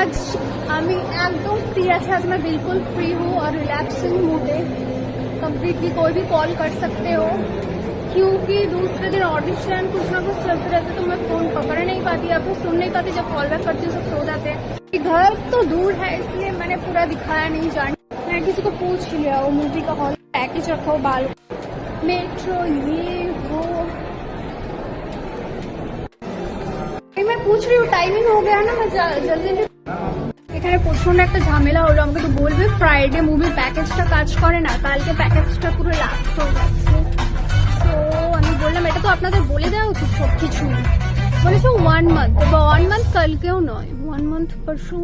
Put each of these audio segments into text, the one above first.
आज আমি একদম फ्री আছে आज मैं बिल्कुल फ्री हूँ और रिलैक्सिंग मूड है कम्प्लीटली कोई भी कॉल कर सकते हो क्योंकि दूसरे दिन ऑडिशन कुछ ना कुछ चलते रहते तो मैं फोन पकड़ नहीं पाती या फिर सुन नहीं पाती जब कॉल बैक करती हूँ सब सो जाते हैं घर तो दूर है इसलिए मैंने पूरा दिखाया नहीं जान मैं किसी को पूछ लिया वो मूवी का हॉल पैकेज रखो बाल मेट्रो ये वो এই मैं पूछ रही हूँ टाइमिंग हो गया ना मैं जा- जल्दी जल्दी এখানে প্রচণ্ড একটা ঝামেলা হলো। আমাকে তো বলবে ফ্রাইডে মুভির প্যাকেজটা কাজ করে না, কালকে প্যাকেজটা পুরো লাস্ট হয়ে যাচ্ছে। তো আমি বললাম, এটা তো আপনাদের বলে দেওয়া উচিত সব কিছু বলেছে ওয়ান মান্থ বা ওয়ান মান্থ কালকেও নয় ওয়ান মান্থ পরশু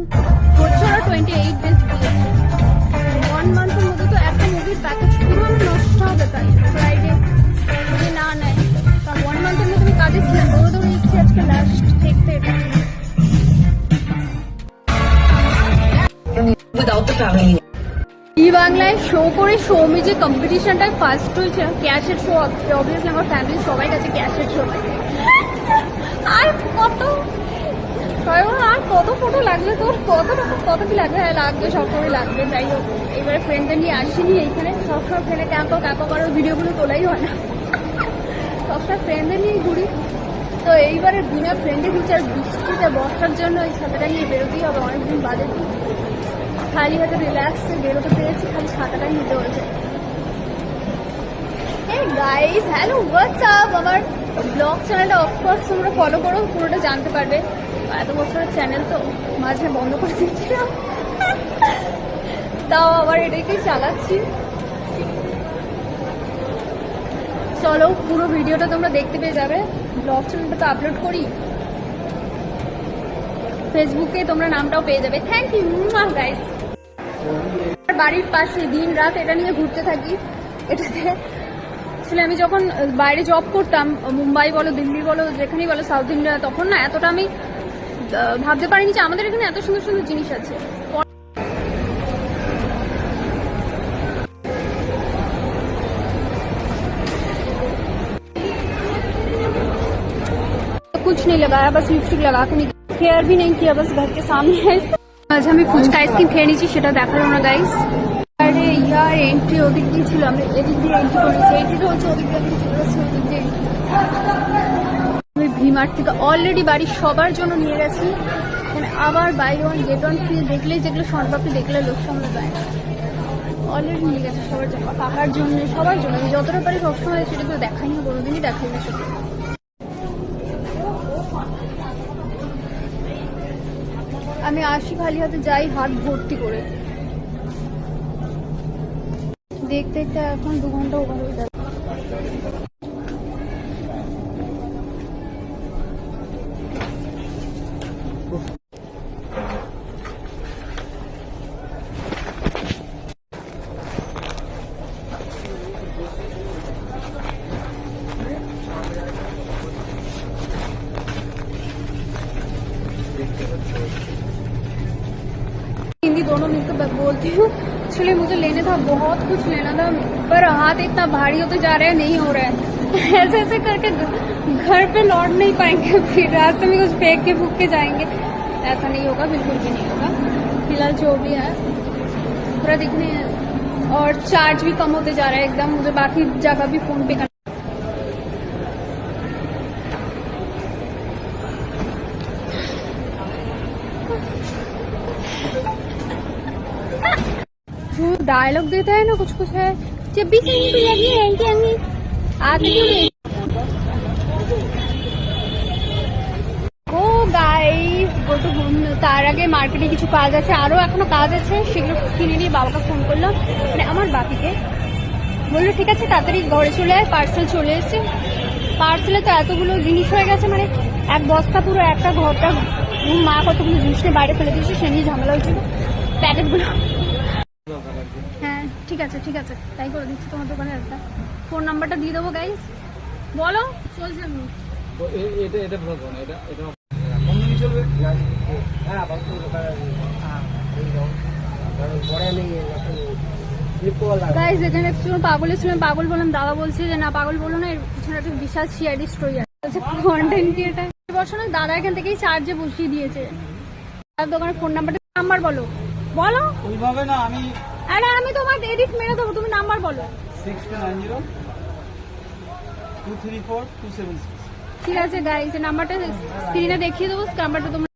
হচ্ছে ওরা টোয়েন্টি এইট ই বাংলায় শো করে সৌমি যে কম্পিটিশনটায় ফার্স্ট হয়েছে ক্যাশের শো অবভিয়াসলি আমার ফ্যামিলির সবাই কাছে ক্যাশের শো আর কত? আর কত ফটো লাগবে তোর? কত কত কি লাগবে? হ্যাঁ লাগবে, সব সময় লাগবে, যাই হোক। এবারে ফ্রেন্ডদের নিয়ে আসিনি এইখানে। সবসময় ফ্রেন্ডে ক্যাম্পো ক্যাম্পো করার ভিডিওগুলো তোলাই হয় না। সবসময় ফ্রেন্ডদের নিয়ে ঘুরি। তো এইবারে বিনা ফ্রেন্ডে ঘুরছি আর বৃষ্টিতে বর্ষার জন্য এই ছাতাটা নিয়ে বেরোতেই হবে। অনেকদিন বাদে খালি হাতে রিল্যাক্সে বেরোতে পেরেছি, খালি ছাতাটাই নিতে হয়েছে। গাইস হ্যালো হোয়াটস আপ আমার ব্লগ চ্যানেলটা অফকোর্স তোমরা ফলো করো, পুরোটা জানতে পারবে। এত বছরের চ্যানেল তো মাঝে বন্ধ করে দিচ্ছিলাম তাও আবার এটাকেই চালাচ্ছি। চলো, পুরো ভিডিওটা তোমরা দেখতে পেয়ে যাবে। ব্লগ চ্যানেলটা তো আপলোড করি। ফেসবুকে তোমরা নামটাও পেয়ে যাবে। থ্যাংক ইউ গাইস বাড়ির পাশে দিন রাত এটা নিয়ে ঘুরতে থাকি এটাতে আসলে আমি যখন বাইরে জব করতাম মুম্বাই বলো দিল্লি বলো যেখানেই বলো সাউথ ইন্ডিয়া তখন না এতটা আমি আহ, ভাবতে পারিনি যে আমাদের এখানে এত সুন্দর সুন্দর জিনিস আছে कुछ नहीं लगाया बस लिपस्टिक लगा के निकल केयर भी नहीं किया बस घर के सामने है আজ আমি ফুচকা আইসক্রিম খেয়ে নিচ্ছি সেটা দেখাল না গাইস আরে, ইয়ার এন্ট্রি দিয়ে ছিল থেকে অলরেডি বাড়ির সবার জন্য নিয়ে গেছি। আবার বাই ওয়ান গেট ওয়ান দেখলে দেয় অলরেডি নিয়ে গেছে সবার জন্য কাহার জন্য, সবার জন্য। যতটা পারি সবসময় সেটাকে দেখাই না কোনোদিনই দেখাই না সেটা আমি আসি খালি হাতে যাই হাত ভর্তি করে। দেখতে দেখতে এখন দু ঘণ্টা ওভার হয়ে যাবে। दोनों मिलकर बोलती हूँ एक्चुअली मुझे लेने था, बहुत कुछ लेना था, पर हाथ इतना भारी होते जा रहा है, नहीं हो रहा है। ऐसे ऐसे करके घर पे लौट नहीं पाएँगे, फिर रास्ते में कुछ फेंक के, फूक के जाएँगे। ऐसा नहीं होगा, बिल्कुल भी नहीं होगा। फ़िलहाल जो भी है, पूरा दिखने और चार्ज भी कम होते जा रहा है, एकदम मुझे बाकी जगह भी फ़ोन पे डायलॉग देता है ना कुछ कुछ है जब भी कहीं को लगी रहेंगे हमें आगे क्यों नहीं ও গাইস গো টু তার আগে মার্কেটে কিছু কাজ আছে আরো এখনো কাজ আছে সেগুলো কিনে নিয়ে বাবাকে ফোন করলাম মানে আমার বাপিকে বললো ঠিক আছে তাড়াতাড়ি ঘরে চলে আয় পার্সেল চলে এসেছে পার্সেলে তো এতগুলো জিনিস হয়ে গেছে মানে এক বস্তা পুরো একটা ঘরটা উম, মা কতগুলো জিনিস নিয়ে বাইরে ফেলে দিয়েছে সে নিয়ে ঝামেলা হয়েছিল প্যাকেটগুলো হ্যাঁ ঠিক আছে ঠিক আছে। তাই করে দিচ্ছি তোমার দোকানে একটা। ফোন নাম্বারটা দিয়ে দেবো গাইস বলো চলছে আমি এটা এটা বলব না এটা এটা কম দামি চলবে? হ্যাঁ হ্যাঁ এখানে পাগল ছিল আমি পাগল বললাম দাদা বলছে যে না পাগল বলো না এর পিছনে একটা বিশাল সিআইডি স্টোরি আছে। কন্টেন্ট ক্রিয়েটার বছর দাদা এখান থেকেই চার্জে বসিয়ে দিয়েছে। দাদার দোকানের ফোন নাম্বারটা নাম্বার বলো। বলো। ওইভাবে না আমি আরে আমি তোমার এডিট মেরে দেবো তুমি নাম্বার বলো। Six two nine zero two three four two seven six ঠিক আছে গাইজ নাম্বারটা স্ক্রিনে দেখিয়ে দেবো নাম্বারটা তোমরা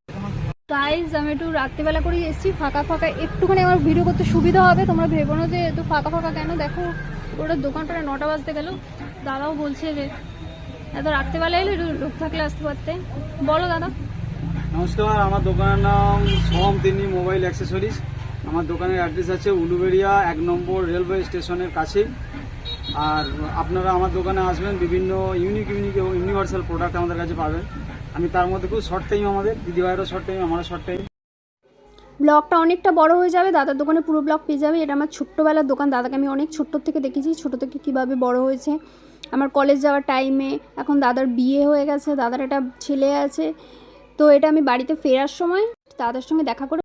গাইজ আমি একটু রাত্রিবেলা করে এসেছি ফাঁকা ফাঁকা একটুখানি আমার ভিডিও করতে সুবিধা হবে তোমরা ভেবো না যে এত ফাঁকা ফাঁকা কেন? দেখো ওটা দোকান প্রায় নটা বাজতে গেল দাদাও বলছে যে এত রাত্রিবেলা এলে একটু লোক থাকলে আসতে পারতে। বলো দাদা। নমস্কার, আমার দোকানের নাম সোহম তিন্নি মোবাইল অ্যাক্সেসরিজ। আমার দোকানের অ্যাড্রেস আছে উলুবেড়িয়া, এক নম্বর রেলওয়ে স্টেশনের কাছেই আর আপনারা আমার দোকানে আসবেন, বিভিন্ন ইউনিক ইউনিক এবং ইউনিভার্সাল প্রোডাক্ট আমাদের কাছে পাবেন। আমি তার মধ্যে খুব শর্ট টাইম আমাদের, দিদিভাইয়েরও শর্ট টাইম আমারও শর্ট টাইম ব্লগটা অনেকটা বড় হয়ে যাবে, দাদার দোকানে পুরো ব্লগ পেয়ে যাবে। এটা আমার ছোট্টবেলার দোকান, দাদাকে আমি অনেক ছোট্ট থেকে দেখেছি, ছোট থেকে কীভাবে বড় হয়েছে। আমার কলেজ যাওয়ার টাইমে এখন দাদার বিয়ে হয়ে গেছে, দাদার একটা ছেলে আছে। তো এটা আমি বাড়িতে ফেরার সময় দাদার সঙ্গে দেখা করে